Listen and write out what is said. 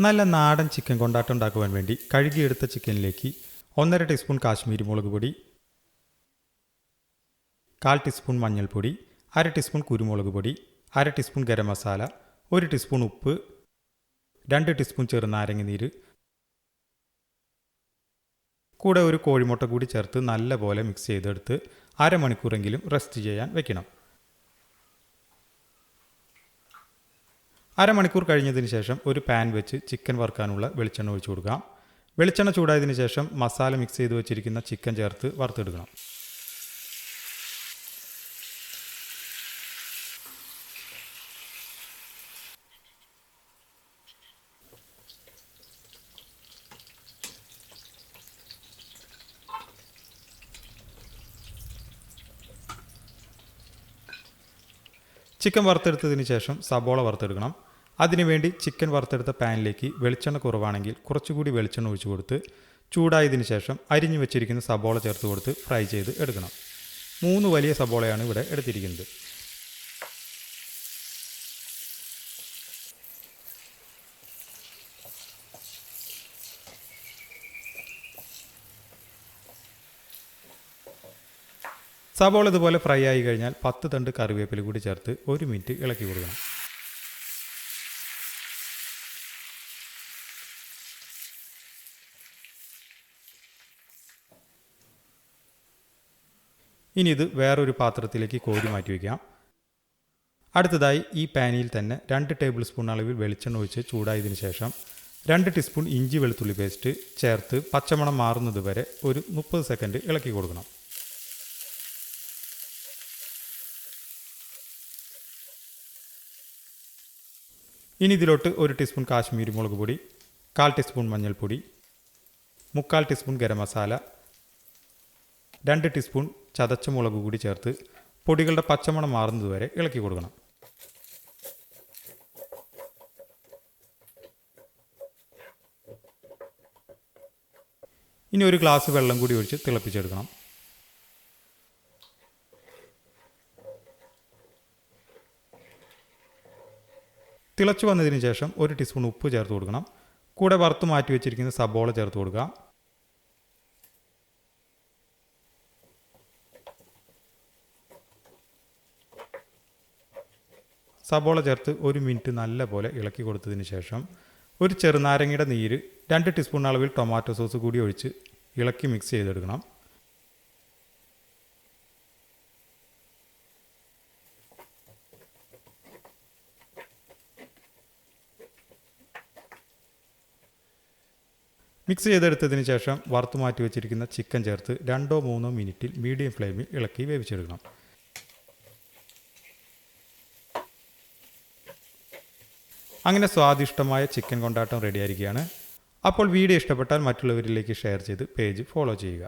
നല്ല നാടൻ ചിക്കൻ കൊണ്ടാട്ടം ഉണ്ടാക്കുവാൻ വേണ്ടി കഴുകിയെടുത്ത ചിക്കനിലേക്ക് ഒന്നര ടീസ്പൂൺ കാശ്മീരി മുളക് പൊടി കാൽ ടീസ്പൂൺ മഞ്ഞൾപ്പൊടി അര ടീസ്പൂൺ കുരുമുളക് പൊടി അര ടീസ്പൂൺ ഗരം മസാല ഒരു ടീസ്പൂൺ ഉപ്പ് രണ്ട് ടീസ്പൂൺ ചെറുനാരങ്ങ നീര്. കൂടെ ഒരു കോഴിമുട്ട കൂടി ചേർത്ത് നല്ലപോലെ മിക്സ് ചെയ്തെടുത്ത് അരമണിക്കൂറെങ്കിലും റെസ്റ്റ് ചെയ്യാൻ വെക്കണം. അരമണിക്കൂർ കഴിഞ്ഞതിന് ശേഷം ഒരു പാൻ വെച്ച് ചിക്കൻ വറുക്കാനുള്ള വെളിച്ചെണ്ണ ഒഴിച്ചു കൊടുക്കാം. വെളിച്ചെണ്ണ ചൂടായതിനു ശേഷം മസാല മിക്സ് ചെയ്ത് വെച്ചിരിക്കുന്ന ചിക്കൻ ചേർത്ത് വറുത്തെടുക്കണം. ചിക്കൻ വറുത്തെടുത്തതിന് ശേഷം സബോള വറുത്തെടുക്കണം. അതിനുവേണ്ടി ചിക്കൻ വറുത്തെടുത്ത പാനിലേക്ക് വെളിച്ചെണ്ണ കുറവാണെങ്കിൽ കുറച്ചുകൂടി വെളിച്ചെണ്ണ ഒഴിച്ചു കൊടുത്ത് ചൂടായതിനു ശേഷം അരിഞ്ഞു വെച്ചിരിക്കുന്ന സബോള ചേർത്ത് കൊടുത്ത് ഫ്രൈ ചെയ്ത് എടുക്കണം. മൂന്ന് വലിയ സബോളയാണ് ഇവിടെ എടുത്തിരിക്കുന്നത്. സബോള ഇതുപോലെ ഫ്രൈ ആയി കഴിഞ്ഞാൽ പത്ത് തണ്ട് കറിവേപ്പില കൂടി ചേർത്ത് ഒരു മിനിറ്റ് ഇളക്കി കൊടുക്കണം. ഇനി ഇത് വേറൊരു പാത്രത്തിലേക്ക് കോരി മാറ്റി വയ്ക്കാം അടുത്തതായി ഈ പാനിയിൽ തന്നെ രണ്ട് ടേബിൾ സ്പൂൺ അളവിൽ വെളിച്ചെണ്ണ ഒഴിച്ച് ചൂടായതിനു ശേഷം രണ്ട് ടീസ്പൂൺ ഇഞ്ചി വെളുത്തുള്ളി പേസ്റ്റ് ചേർത്ത് പച്ചമണം മാറുന്നത് വരെ ഒരു മുപ്പത് സെക്കൻഡ് ഇളക്കി കൊടുക്കണം. ഇനി ഇതിലോട്ട് ഒരു ടീസ്പൂൺ കാശ്മീരി മുളക് പൊടി കാൽ ടീസ്പൂൺ മഞ്ഞൾപ്പൊടി മുക്കാൽ ടീസ്പൂൺ ഗരം മസാല രണ്ട് ടീസ്പൂൺ ചതച്ച മുളക് കൂടി ചേർത്ത് പൊടികളുടെ പച്ചമണം മാറുന്നതുവരെ ഇളക്കി കൊടുക്കണം. ഇനി ഒരു ഗ്ലാസ് വെള്ളം കൂടി ഒഴിച്ച് തിളപ്പിച്ചെടുക്കണം. തിളച്ചു വന്നതിന് ശേഷം ഒരു ടീസ്പൂൺ ഉപ്പ് ചേർത്ത് കൊടുക്കണം. കൂടെ വറുത്ത് മാറ്റി വെച്ചിരിക്കുന്ന സബോള ചേർത്ത് കൊടുക്കുക. സബോള ചേർത്ത് ഒരു മിനിറ്റ് നല്ല പോലെ ഇളക്കി കൊടുത്തതിന് ശേഷം ഒരു ചെറുനാരങ്ങയുടെ നീര് രണ്ട് ടീസ്പൂൺ അളവിൽ ടൊമാറ്റോ സോസ് കൂടി ഒഴിച്ച് ഇളക്കി മിക്സ് ചെയ്തെടുക്കണം. മിക്സ് ചെയ്തെടുത്തതിന് ശേഷം വറുത്ത് മാറ്റി വെച്ചിരിക്കുന്ന ചിക്കൻ ചേർത്ത് രണ്ടോ മൂന്നോ മിനിറ്റിൽ മീഡിയം ഫ്ലെയിമിൽ ഇളക്കി വേവിച്ചെടുക്കണം. അങ്ങനെ സ്വാദിഷ്ടമായ ചിക്കൻ കൊണ്ടാട്ടം റെഡിയായിരിക്കുകയാണ് അപ്പോൾ വീഡിയോ ഇഷ്ടപ്പെട്ടാൽ മറ്റുള്ളവരിലേക്ക് ഷെയർ ചെയ്ത് പേജ് ഫോളോ ചെയ്യുക.